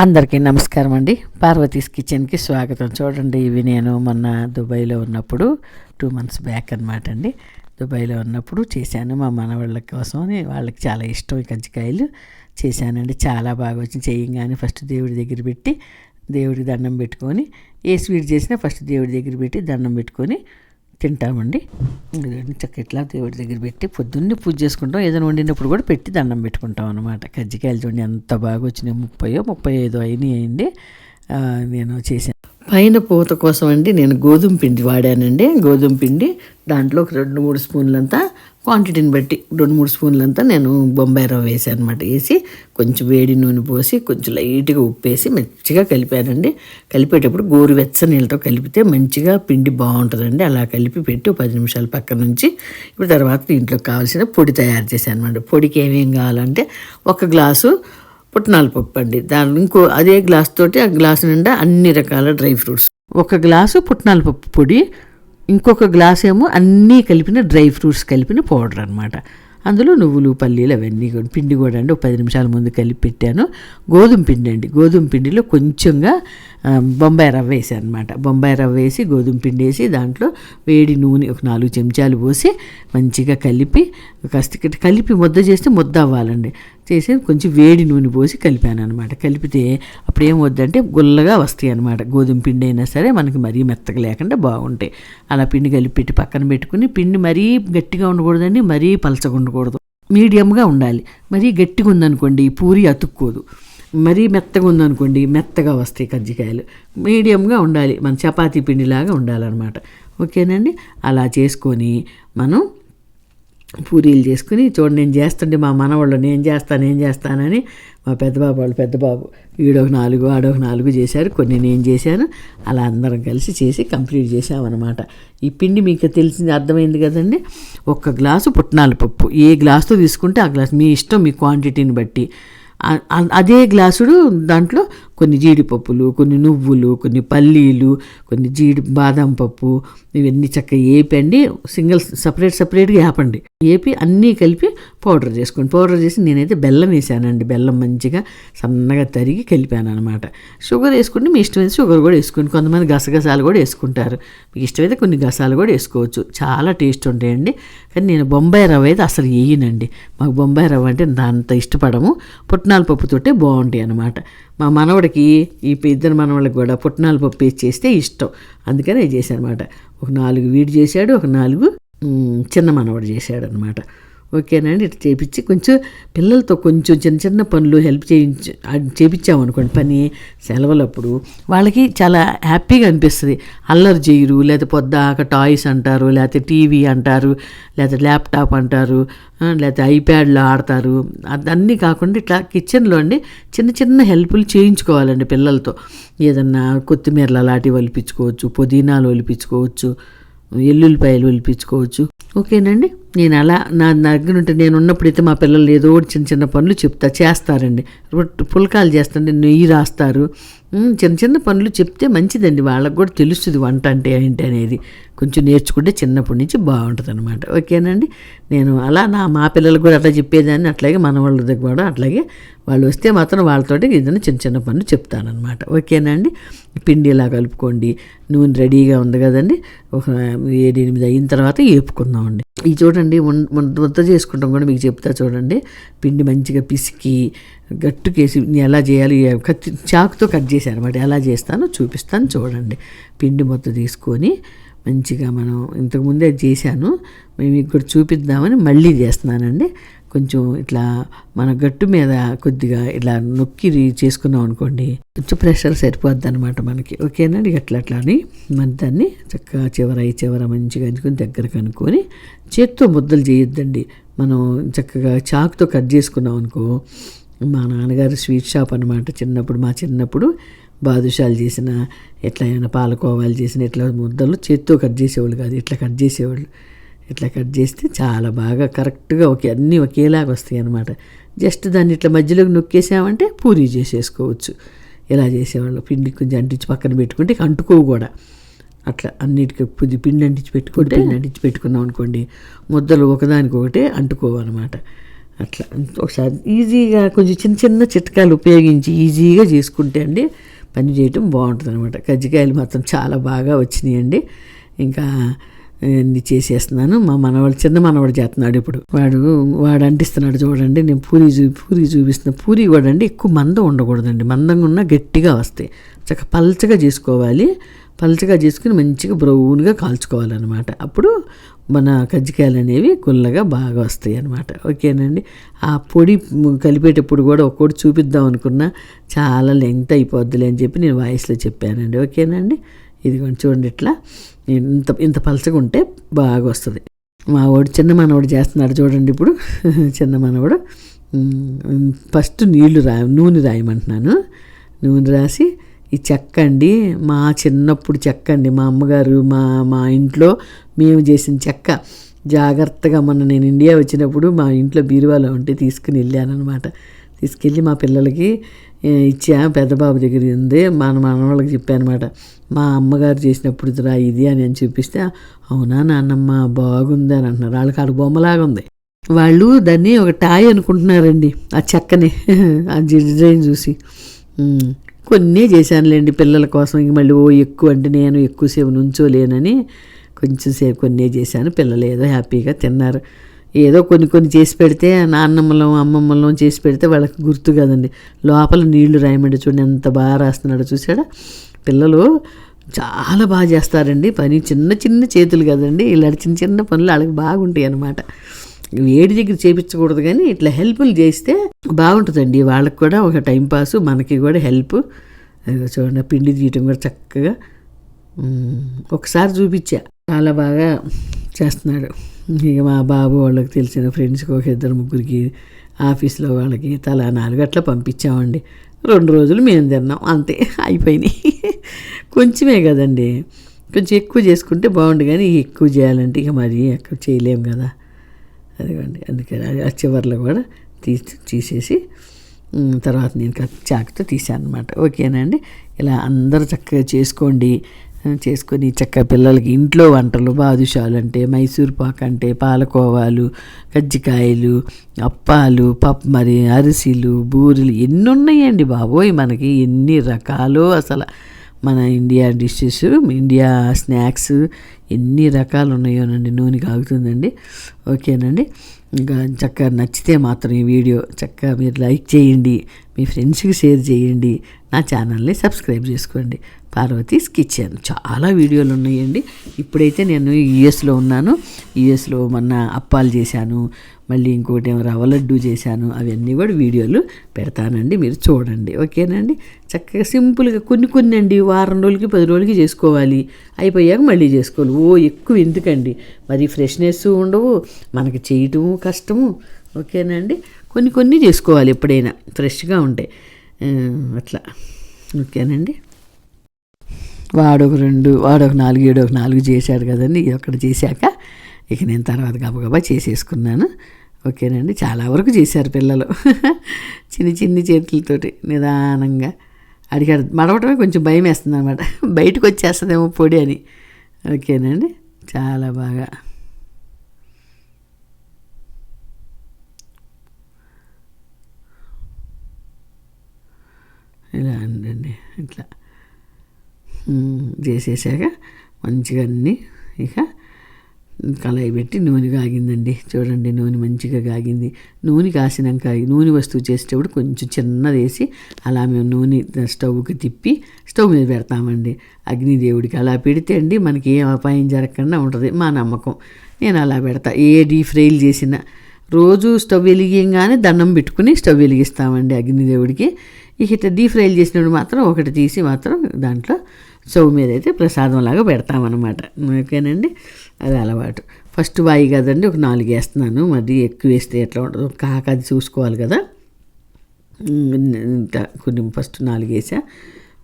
అందరికీ నమస్కారం అండి. పార్వతీస్ కిచెన్కి స్వాగతం. చూడండి ఇవి నేను మొన్న దుబాయ్లో ఉన్నప్పుడు టూ మంత్స్ బ్యాక్ అనమాట అండి. దుబాయ్లో ఉన్నప్పుడు చేశాను మా మనవాళ్ళ కోసం. వాళ్ళకి చాలా ఇష్టం ఈ కజ్జికాయలు. చేశానండి. చాలా బాగా వచ్చి చేయంగానే ఫస్ట్ దేవుడి దగ్గర పెట్టి దేవుడికి దండం పెట్టుకొని ఏ స్వీట్ చేసినా ఫస్ట్ దేవుడి దగ్గర పెట్టి దండం పెట్టుకొని తింటామండి. ఇదిగోండి చక్క ఇట్లా దేవుడి దగ్గర పెట్టి పొద్దున్నే పూజ చేసుకుంటాం. ఏదైనా వండినప్పుడు కూడా పెట్టి దండం పెట్టుకుంటాం అనమాట కజ్జికాయలు చూడండి ఎంత బాగా వచ్చినాయి. ముప్పై ముప్పై ఐదో అయినాయి అండి నేను చేశాను. పైన పూత కోసం అండి నేను గోధుమ పిండి వాడానండి. గోధుమ పిండి దాంట్లో ఒక రెండు మూడు స్పూన్లంతా క్వాంటిటీని బట్టి రెండు మూడు స్పూన్లంతా నేను బొంబాయి రవ్వ వేసాను అనమాట వేసి కొంచెం వేడి నూనె పోసి కొంచెం లైట్గా ఉప్పేసి మంచిగా కలిపానండి. కలిపేటప్పుడు గోరువెచ్చ నీళ్ళతో కలిపితే మంచిగా పిండి బాగుంటుందండి. అలా కలిపి పెట్టి పది నిమిషాలు పక్క నుంచి ఇప్పుడు తర్వాత దీంట్లో కావాల్సిన పొడి తయారు చేశాను అనమాట పొడికి ఏమేం కావాలంటే ఒక గ్లాసు పుట్నాల పప్పు అండి. దాని ఇంకో అదే గ్లాస్ తోటి ఆ గ్లాస్ నిండా అన్ని రకాల డ్రై ఫ్రూట్స్. ఒక గ్లాసు పుట్నాల పప్పు పొడి ఇంకొక గ్లాస్ ఏమో అన్నీ కలిపిన డ్రై ఫ్రూట్స్ కలిపిన పౌడర్ అనమాట అందులో నువ్వులు పల్లీలు అవన్నీ కూడా పిండి కూడా అండి. ఒక పది నిమిషాల ముందు కలిపి పెట్టాను. గోధుమ పిండి అండి. గోధుమ పిండిలో కొంచెంగా బొంబాయి రవ్వ వేసి అనమాట బొంబాయి రవ్వ వేసి గోధుమ పిండి వేసి దాంట్లో వేడి నూనె ఒక నాలుగు చెంచాలు పోసి మంచిగా కలిపి కాస్త కలిపి ముద్ద చేస్తే ముద్ద అవ్వాలండి. చేసి కొంచెం వేడి నూనె పోసి కలిపాను అనమాట కలిపితే అప్పుడు ఏం వద్దంటే గుల్లగా వస్తాయి అనమాట గోధుమ పిండి అయినా సరే మనకి మరీ మెత్తగా లేకుండా బాగుంటాయి. అలా పిండి కలిపి పెట్టి పక్కన పెట్టుకుని పిండి మరీ గట్టిగా ఉండకూడదండి మరీ పలచగా ఉండకూడదు. మీడియంగా ఉండాలి. మరీ గట్టిగా ఉందనుకోండి పూరి అతుక్కోదు. మరీ మెత్తగా ఉందనుకోండి మెత్తగా వస్తాయి కజ్జికాయలు. మీడియంగా ఉండాలి మన చపాతీ పిండిలాగా ఉండాలన్నమాట. ఓకేనండి? అలా చేసుకొని మనం పూరీలు చేసుకుని చూడండి నేను చేస్తుంటే మా మనవాళ్ళు నేను చేస్తాను నేను చేస్తానని మా పెద్దబాబు వాళ్ళు పెద్ద బాబు ఈడొక నాలుగు ఆడొక నాలుగు చేశారు కొన్ని నేను చేశాను. అలా అందరం కలిసి చేసి కంప్లీట్ చేసామన్నమాట ఈ పిండి మీకు తెలిసింది అర్థమైంది కదండి? ఒక్క గ్లాసు పుట్నాల పప్పు. ఏ గ్లాసుతో తీసుకుంటే ఆ గ్లాస్ మీ ఇష్టం మీ క్వాంటిటీని బట్టి. అదే గ్లాసుడు దాంట్లో కొన్ని జీడిపప్పులు కొన్ని నువ్వులు కొన్ని పల్లీలు కొన్ని జీడి బాదం పప్పు ఇవన్నీ చక్కగా ఏపండి. సింగిల్ సపరేట్ సపరేట్గా వేపండి ఏపి అన్నీ కలిపి పౌడర్ చేసుకోండి. పౌడర్ చేసి నేనైతే బెల్లం వేసానండి. బెల్లం మంచిగా సన్నగా తరిగి కలిపాను అనమాట షుగర్ వేసుకుంటే మీ ఇష్టమైతే షుగర్ కూడా వేసుకోండి. కొంతమంది గసగసాలు కూడా వేసుకుంటారు. మీకు ఇష్టమైతే కొన్ని గసాలు కూడా వేసుకోవచ్చు. చాలా టేస్ట్ ఉంటాయండి. కానీ నేను బొంబాయి రవ్వ అయితే అసలు వేయనండి. మాకు బొంబాయి రవ్వ అంటే అంత ఇష్టపడము. పుట్నాల పప్పుతోటే బాగుంటాయి అనమాట మా మనవడికి ఈ ఇద్దరు మనవాళ్ళకి కూడా పుట్నాల పప్పు వేసి చేస్తే ఇష్టం. అందుకనే చేశాను అనమాట ఒక నాలుగు వీడు చేశాడు ఒక నాలుగు చిన్న మనవడు చేశాడు అనమాట ఓకేనండి ఇట్లా చేపించి కొంచెం పిల్లలతో కొంచెం చిన్న చిన్న పనులు హెల్ప్ చేయించి అది చేపించామనుకోండి పని సెలవులప్పుడు వాళ్ళకి చాలా హ్యాపీగా అనిపిస్తుంది. అల్లరి చేయరు లేకపోతే పొద్దాక టాయ్స్ అంటారు లేకపోతే టీవీ అంటారు లేకపోతే ల్యాప్టాప్ అంటారు లేకపోతే ఐప్యాడ్లో ఆడతారు. అదన్నీ కాకుండా ఇట్లా కిచెన్లో అండి చిన్న చిన్న హెల్ప్లు చేయించుకోవాలండి పిల్లలతో. ఏదన్నా కొత్తిమీరలు అలాంటివి ఒలిపించుకోవచ్చు పుదీనాలు ఒలిపించుకోవచ్చు ఎల్లుల్లిపాయలు ఒలిపించుకోవచ్చు ఓకేనండి? నేను అలా నా దగ్గర ఉంటే నేను ఉన్నప్పుడైతే మా పిల్లలు ఏదో ఒకటి చిన్న చిన్న పనులు చెప్తా చేస్తారండి. రొట్టె పుల్కాలు చేస్తుంటే నెయ్యి రాస్తారు. చిన్న చిన్న పనులు చెప్తే మంచిదండి. వాళ్ళకి కూడా తెలుస్తుంది వంట అంటే ఏంటి అనేది. కొంచెం నేర్చుకుంటే చిన్నప్పటి నుంచి బాగుంటుంది అనమాట ఓకేనండి? నేను అలా నా మా పిల్లలకు కూడా అట్లా చెప్పేదాన్ని. అట్లాగే మన వాళ్ళ దగ్గర కూడా అట్లాగే వాళ్ళు వస్తే మాత్రం వాళ్ళతోటి ఏదైనా చిన్న చిన్న పనులు చెప్తానమాట ఓకేనండి? పిండి ఇలా కలుపుకోండి. నూనె రెడీగా ఉంది కదండి. ఒక ఏడు ఎనిమిది అయిన తర్వాత వేపుకుందామండి ఇది చూడండి వంట ముద్ద చేసుకుంటాం కూడా మీకు చెప్తా చూడండి. పిండి మంచిగా పిసికి గట్టుకేసి ఎలా చేయాలి కట్ చాకుతో కట్ చేశాను అనమాట ఎలా చేస్తానో చూపిస్తాను చూడండి. పిండి ముద్ద తీసుకొని మంచిగా మనం ఇంతకుముందే చేశాను. మేము ఇక్కడ చూపిద్దామని మళ్ళీ చేస్తున్నానండి. కొంచెం ఇట్లా మన గట్టు మీద కొద్దిగా ఇట్లా నొక్కి చేసుకున్నాం అనుకోండి కొంచెం ప్రెషర్ సరిపోద్ది అనమాట మనకి ఓకేనండి అట్లా అట్లా అని మన దాన్ని చక్కగా చివర ఈ చివర మంచిగా అంచుకొని దగ్గర కనుక్కొని చేత్తో ముద్దలు చేయొద్దండి. మనం చక్కగా చాకుతో కట్ చేసుకున్నాం అనుకో మా నాన్నగారు స్వీట్ షాప్ అనమాట చిన్నప్పుడు మా చిన్నప్పుడు బాదుషాలు చేసిన ఎట్లా ఏమైనా పాలకోవాలు చేసిన ఇట్లా ముద్దలు చేత్తో కట్ చేసేవాళ్ళు కాదు ఇట్లా కట్ చేసేవాళ్ళు. ఇట్లా కట్ చేస్తే చాలా బాగా కరెక్ట్గా ఒకే అన్నీ ఒకేలాగా వస్తాయి అన్నమాట జస్ట్ దాన్ని ఇట్లా మధ్యలోకి నొక్కేసామంటే పూరీ చేసేసుకోవచ్చు. ఇలా చేసేవాళ్ళు? పిండి కొంచెం అంటించి పక్కన పెట్టుకుంటే ఇక అంటుకోవు కూడా. అట్లా అన్నిటికీ కొద్ది పిండి అంటించి పెట్టుకుంటే పిండి అంటించి పెట్టుకున్నాం అనుకోండి ముద్దలు ఒకదానికొకటే అంటుకోవన్నమాట అట్లా ఒకసారి ఈజీగా కొంచెం చిన్న చిన్న చిట్కాలు ఉపయోగించి ఈజీగా చేసుకుంటే అండి పని చేయటం బాగుంటుంది అనమాట కజ్జికాయలు మాత్రం చాలా బాగా వచ్చినాయండి. ఇంకా అన్ని చేసేస్తున్నాను. మా మనవాడు చిన్న మనవాడు చేస్తున్నాడు ఇప్పుడు. వాడు వాడు అంటిస్తున్నాడు చూడండి. నేను పూరి చూ పూరి చూపిస్తున్నా పూరి కూడా అండి ఎక్కువ మందం ఉండకూడదండి. మందంగా ఉన్నా గట్టిగా వస్తాయి. చక్క పల్చగా చేసుకోవాలి. పల్చగా చేసుకుని మంచిగా బ్రౌన్గా కాల్చుకోవాలన్నమాట. అప్పుడు మన కజ్జికాయలు అనేవి గుల్లగా బాగా వస్తాయి అన్నమాట. ఓకేనండి? ఆ పొడి కలిపేటప్పుడు కూడా ఒక్కోటి చూపిద్దాం అనుకున్నా చాలా లెంగ్త్ అయిపోద్దిలే అని చెప్పి నేను వాయిస్లో చెప్పానండి. ఓకేనండి? ఇదిగోండి చూడండి ఇట్లా. ఇంత ఇంత పలచగా ఉంటే బాగా వస్తుంది. మా వాడు చిన్న మనవాడు చేస్తున్నాడు చూడండి ఇప్పుడు. చిన్న మనవాడు. ఫస్ట్ నీళ్ళు రా నూనె రాయమంటున్నాను. నూనె రాసి ఈ చెక్క అండి మా చిన్నప్పుడు చెక్క అండి. మా అమ్మగారు మా మా ఇంట్లో మేము చేసిన చెక్క. జాగ్రత్తగా మొన్న నేను ఇండియా వచ్చినప్పుడు మా ఇంట్లో బీరువాలో ఉంటే తీసుకుని వెళ్ళాను అనమాట తీసుకెళ్ళి మా పిల్లలకి ఇచ్చా. పెద్ద బాబు దగ్గర ఉంది. మన మనవాళ్ళకి చెప్పానమాట. మా అమ్మగారు చేసినప్పుడు రా ఇది అని అని చూపిస్తే అవునా నాన్నమ్మ బాగుంది అని అంటున్నారు. వాళ్ళకి ఆడ బొమ్మలాగా ఉంది. వాళ్ళు దాన్ని ఒక టాయ్ అనుకుంటున్నారండి ఆ చెక్కని ఆ డిజైన్ చూసి. కొన్ని చేశానులేండి పిల్లల కోసం. ఇంక మళ్ళీ ఓ ఎక్కువ అంటే నేను ఎక్కువసేపు నుంచోలేనని కొంచెం సేపు కొన్ని చేశాను. పిల్లలు ఏదో హ్యాపీగా తిన్నారు. ఏదో కొన్ని కొన్ని చేసి పెడితే నాన్నమ్మలం అమ్మమ్మలం చేసి పెడితే వాళ్ళకి గుర్తు కదండి. లోపల నీళ్ళు రాయమండి చూడండి ఎంత బాగా రాస్తున్నాడో చూసాడా పిల్లలు చాలా బాగా చేస్తారండి. పని చిన్న చిన్న చేతులు కదండి. ఇలాంటి చిన్న చిన్న పనులు వాళ్ళకి బాగుంటాయి అన్నమాట. వేడి దగ్గర చేపించకూడదు కానీ ఇట్లా హెల్ప్లు చేస్తే బాగుంటుందండి. వాళ్ళకి కూడా ఒక టైంపాస్ మనకి కూడా హెల్ప్ చూడండి పిండి తీయటం కూడా చక్కగా ఒకసారి చూపించా. చాలా బాగా చేస్తున్నాడు. ఇక మా బాబు వాళ్ళకి తెలిసిన ఫ్రెండ్స్కి ఒక ఇద్దరు ముగ్గురికి ఆఫీస్లో వాళ్ళకి తలా నాలుగు అట్లా పంపించామండి. రెండు రోజులు మేము తిన్నాం అంతే అయిపోయినాయి. కొంచెమే కదండి. కొంచెం ఎక్కువ చేసుకుంటే బాగుండు కానీ ఎక్కువ చేయాలంటే ఇక మరి ఎక్కువ చేయలేము కదా. అదిగోండి అందుకని ఆ చివరిలో కూడా తీసి తీసేసి తర్వాత నేను చాకుతో తీసాను అనమాట ఓకేనండి ఇలా అందరూ చక్కగా చేసుకోండి. చేసుకొని చక్క పిల్లలకి ఇంట్లో వంటలు బాదుషాలు అంటే మైసూర్ పాక్ అంటే పాలకోవాలు కజ్జికాయలు అప్పాలు పప్ మరి అరిసెలు బూరెలు ఎన్ని ఉన్నాయండి బాబోయ్ మనకి ఎన్ని రకాలు అసలు. మన ఇండియా డిషెస్ ఇండియా స్నాక్స్ ఎన్ని రకాలు ఉన్నాయోనండి నూనె కాగుతుందండి. ఓకేనండి. ఇంకా చక్కగా నచ్చితే మాత్రం ఈ వీడియో చక్కగా మీరు లైక్ చేయండి మీ ఫ్రెండ్స్కి షేర్ చేయండి నా ఛానల్ని సబ్స్క్రైబ్ చేసుకోండి. పార్వతీస్ కిచెన్. చాలా వీడియోలు ఉన్నాయండి. ఇప్పుడైతే నేను యుఎస్లో ఉన్నాను. యుఎస్లో మొన్న అప్పాలు చేశాను. మళ్ళీ ఇంకోటి ఏమో రవ్వ లడ్డు చేశాను. అవన్నీ కూడా వీడియోలు పెడతానండి. మీరు చూడండి. ఓకేనండి? చక్కగా సింపుల్గా కొన్ని కొన్ని అండి. వారం రోజులకి పది రోజులకి చేసుకోవాలి. అయిపోయాక మళ్ళీ చేసుకోవాలి. ఓ ఎక్కువ ఎందుకండి? మరి ఫ్రెష్నెస్ ఉండవు. మనకి చేయటము కష్టము. ఓకేనండి? కొన్ని కొన్ని చేసుకోవాలి ఎప్పుడైనా. ఫ్రెష్గా ఉంటాయి అట్లా. ఓకేనండి? వాడు ఒక రెండు వాడు ఒక నాలుగు ఏడు ఒక నాలుగు చేశాడు కదండి. ఇది ఒకటి చేశాక ఇక నేను తర్వాత గబగబా చేసేసుకున్నాను. ఓకేనండి? చాలా వరకు చేశారు పిల్లలు. చిన్ని చిన్ని చేతులతోటి నిదానంగా అడిగాడు. మడవటమే కొంచెం భయం వేస్తుంది అనమాట బయటకు వచ్చేస్తుందేమో పొడి అని. ఓకేనండి? చాలా బాగా. ఇలా అండి. ఇట్లా. చేసేసాక మంచిగా అన్నీ ఇక కళాయి పెట్టి నూనె కాగిందండి. చూడండి నూనె మంచిగా కాగింది. నూనె కాసినాక నూనె వస్తువు చేసేటప్పుడు కొంచెం చిన్నది వేసి అలా మేము నూనె స్టవ్కి తిప్పి స్టవ్ మీద పెడతామండి. అగ్నిదేవుడికి అలా పెడితే అండి మనకి ఏం అపాయం జరగకుండా ఉంటుంది మా నమ్మకం. నేను అలా పెడతా. ఏ డీ ఫ్రైలు చేసినా రోజు స్టవ్ వెలిగింగానే దండం పెట్టుకుని స్టవ్ వెలిగిస్తామండి అగ్నిదేవుడికి. ఇక ఇట్లా డీ ఫ్రైలు చేసినప్పుడు మాత్రం ఒకటి తీసి మాత్రం దాంట్లో స్టవ్ మీద అయితే ప్రసాదంలాగా పెడతామన్నమాట. ఓకేనండి? అది అలవాటు. ఫస్ట్ వాయి కదండి ఒక నాలుగు వేస్తున్నాను. మరి ఎక్కువ వేస్తే ఎట్లా ఉండదు కాక అది చూసుకోవాలి కదా. ఇంకా కొన్ని ఫస్ట్ నాలుగు వేసా.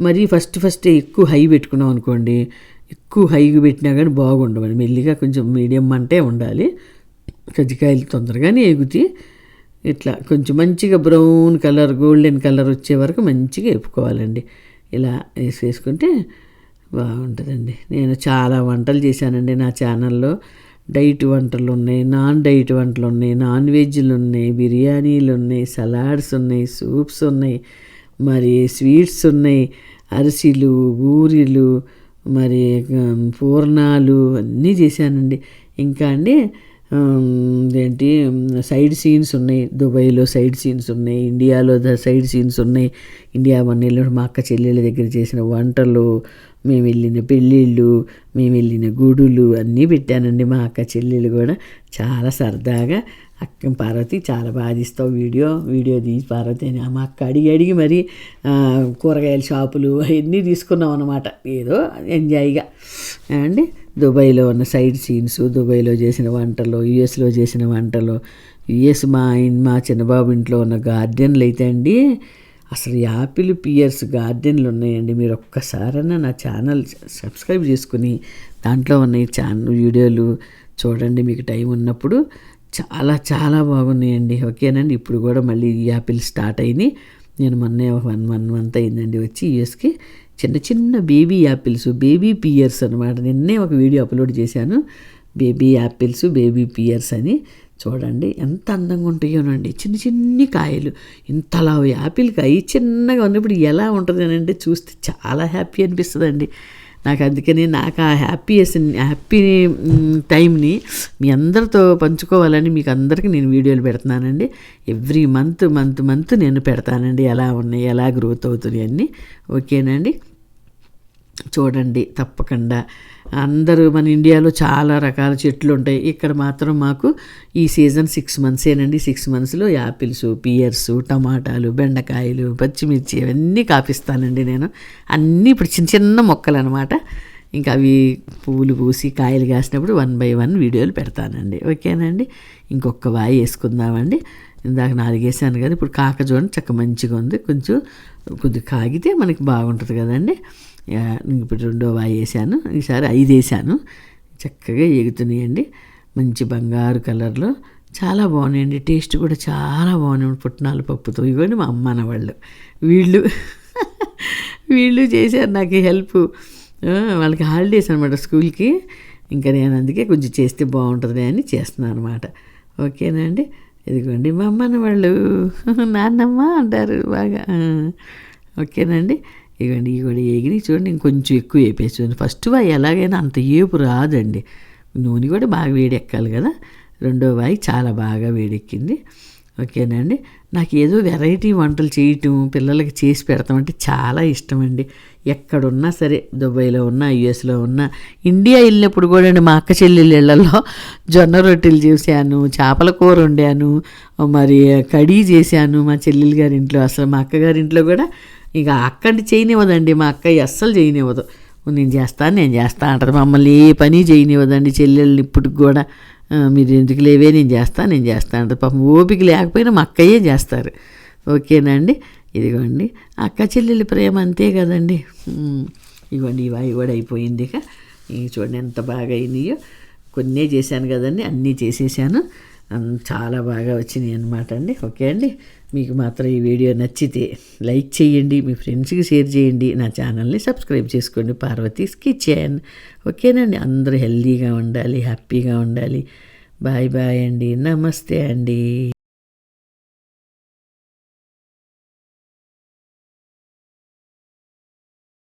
మరి ఫస్ట్ ఫస్ట్ ఎక్కువ హై పెట్టుకున్నాం అనుకోండి ఎక్కువ హైగా పెట్టినా కానీ బాగుండవండి మెల్లిగా కొంచెం మీడియం అంటే ఉండాలి. కజ్జికాయలు తొందరగానే ఎగుతి ఇట్లా కొంచెం మంచిగా బ్రౌన్ కలర్ గోల్డెన్ కలర్ వచ్చే వరకు మంచిగా వేపుకోవాలండి. ఇలా వేసేసుకుంటే బాగుంటుందండి. నేను చాలా వంటలు చేశానండి నా ఛానల్లో. డైట్ వంటలు ఉన్నాయి నాన్ డైట్ వంటలు ఉన్నాయి నాన్ వెజ్లు ఉన్నాయి బిర్యానీలు ఉన్నాయి సలాడ్స్ ఉన్నాయి సూప్స్ ఉన్నాయి మరి స్వీట్స్ ఉన్నాయి అరిసెలు బూరెలు మరి పూర్ణాలు అన్నీ చేశానండి. ఇంకా అండి ఏంటి సైడ్ సీన్స్ ఉన్నాయి. దుబాయ్లో సైడ్ సీన్స్ ఉన్నాయి ఇండియాలో ద సైడ్ సీన్స్ ఉన్నాయి. ఇండియా వన్నీలో మా అక్క చెల్లెళ్ళ దగ్గర చేసిన వంటలు మేము వెళ్ళిన పెళ్ళిళ్ళు మేము వెళ్ళిన గుడులు అన్నీ పెట్టానండి మా అక్క చెల్లెళ్ళు కూడా. చాలా సరదాగా. అక్క పార్వతి చాలా బాధిస్తావు వీడియో వీడియో తీసి పార్వతి అని. మా అక్క అడిగి అడిగి మరి కూరగాయల షాపులు అవన్నీ తీసుకున్నాం అనమాట ఏదో ఎంజాయ్గా. అండి దుబాయ్లో ఉన్న సైడ్ సీన్స్ దుబాయ్లో చేసిన వంటలు యుఎస్లో చేసిన వంటలు యుఎస్ మా మా చిన్నబాబు ఇంట్లో ఉన్న గార్డెన్లు అయితే అండి అసలు యాపిల్ పియర్స్ గార్డెన్లు ఉన్నాయండి. మీరు ఒక్కసారైనా నా ఛానల్ సబ్స్క్రైబ్ చేసుకుని దాంట్లో ఉన్న ఈ ఛానల్ వీడియోలు చూడండి. మీకు టైం ఉన్నప్పుడు చాలా చాలా బాగున్నాయండి. ఓకేనండి? ఇప్పుడు కూడా మళ్ళీ ఈ యాపిల్ స్టార్ట్ అయినాయి. నేను మొన్నే ఒక వన్ వన్ మంత్ అయిందండి వచ్చి యూఎస్కి. చిన్న చిన్న బేబీ యాపిల్స్ బేబీ పియర్స్ అనమాట నిన్నే ఒక వీడియో అప్లోడ్ చేశాను. బేబీ యాపిల్స్ బేబీ పియర్స్ అని. చూడండి ఎంత అందంగా ఉంటాయోనండి చిన్న చిన్ని కాయలు. ఇంతలా యాపిల్ కాయ చిన్నగా ఉన్నప్పుడు ఎలా ఉంటుంది అంటే చూస్తే చాలా హ్యాపీ అనిపిస్తుందండి. నాకు అందుకని నాకు ఆ హ్యాపీయెస్ హ్యాపీ టైంని మీ అందరితో పంచుకోవాలని మీకు అందరికీ నేను వీడియోలు పెడుతున్నానండి. ఎవ్రీ మంత్ మంత్ మంత్ నేను పెడతానండి. ఎలా ఉన్నాయి ఎలా గ్రోత్ అవుతున్నాయి అన్నీ. ఓకేనండి? చూడండి తప్పకుండా. అందరూ మన ఇండియాలో చాలా రకాల చెట్లు ఉంటాయి. ఇక్కడ మాత్రం మాకు ఈ సీజన్ సిక్స్ మంత్సేనండి సిక్స్ మంత్స్లో యాపిల్స్ పియర్స్ టమాటాలు బెండకాయలు పచ్చిమిర్చి అవన్నీ కాపిస్తానండి నేను. అన్నీ ఇప్పుడు చిన్న చిన్న మొక్కలు అనమాట ఇంకా అవి పువ్వులు పూసి కాయలు కాసినప్పుడు వన్ బై వన్ వీడియోలు పెడతానండి. ఓకేనండి? ఇంకొక వాయి వేసుకుందామండి. ఇందాక నాలుగేసాను కదా ఇప్పుడు కాక చూడండి చక్క మంచిగా ఉంది. కొంచెం కొద్దిగా కాగితే మనకి బాగుంటుంది కదండి. ఇప్పుడు రెండో వాయి వేసాను. ఈసారి ఐదు వేసాను. చక్కగా ఎగుతున్నాయండి. మంచి బంగారు కలర్లో చాలా బాగున్నాయండి. టేస్ట్ కూడా చాలా బాగున్నాయి. పుట్నాల పప్పుతో. ఇవ్వండి మా అమ్మ వాళ్ళు వీళ్ళు వీళ్ళు చేశారు నాకు హెల్ప్. వాళ్ళకి హాలిడేస్ అనమాట స్కూల్కి. ఇంకా నేను అందుకే కొంచెం చేస్తే బాగుంటుంది అని చేస్తున్నాను అనమాట ఓకేనండి ఇదిగోండి మా అమ్మన్న వాళ్ళు నాన్నమ్మ అంటారు బాగా. ఓకేనండి ఇగోండి ఇవి ఎగిరి చూడండి ఇంకొంచెం ఎక్కువ వేపేసి చూడండి. ఫస్ట్ వాయి ఎలాగైనా అంత ఏపు రాదండి. నూనె కూడా బాగా వేడెక్కాలి కదా. రెండో వాయి చాలా బాగా వేడెక్కింది. ఓకేనండి నాకు ఏదో వెరైటీ వంటలు చేయటం పిల్లలకి చేసి పెడతామంటే చాలా ఇష్టం అండి ఎక్కడున్నా సరే దుబాయ్లో ఉన్నా యుఎస్లో ఉన్నా ఇండియా వెళ్ళినప్పుడు కూడా అండి మా అక్క చెల్లెళ్ళ జొన్న రొట్టెలు చేశాను చేపల కూర వండాను మరి కడీ చేశాను మా చెల్లెలు గారి ఇంట్లో. అసలు మా అక్కగారింట్లో కూడా ఇక అక్కడి చేయనివ్వదండి మా అక్కయ్య అస్సలు చేయనివ్వదు. నేను చేస్తాను నేను చేస్తా అంటారు. మమ్మల్ని ఏ పని చేయనివ్వదండి చెల్లెళ్ళు ఇప్పటికి కూడా. మీరు ఎందుకు లేవే నేను చేస్తాను నేను చేస్తాను అంటారు. పాపం ఓపిక లేకపోయినా మా అక్కయ్యే చేస్తారు. ఓకేనండి? ఇదిగోండి. అక్క చెల్లెళ్ళ ప్రేమ అంతే కదండి. ఇవ్వండి ఇవా ఇవాడు కూడా అయిపోయింది ఇక. చూడండి ఎంత బాగా అయినాయో. కొన్నే చేశాను కదండి అన్నీ చేసేసాను. చాలా బాగా వచ్చినాయి అనమాట అండి. ఓకే అండి. మీకు మాత్రం ఈ వీడియో నచ్చితే లైక్ చేయండి మీ ఫ్రెండ్స్కి షేర్ చేయండి నా ఛానల్ని సబ్స్క్రైబ్ చేసుకోండి. పార్వతీస్ కిచెన్. ఓకేనండి. అందరూ హెల్దీగా ఉండాలి హ్యాపీగా ఉండాలి. బాయ్ బాయ్ అండి. నమస్తే అండి.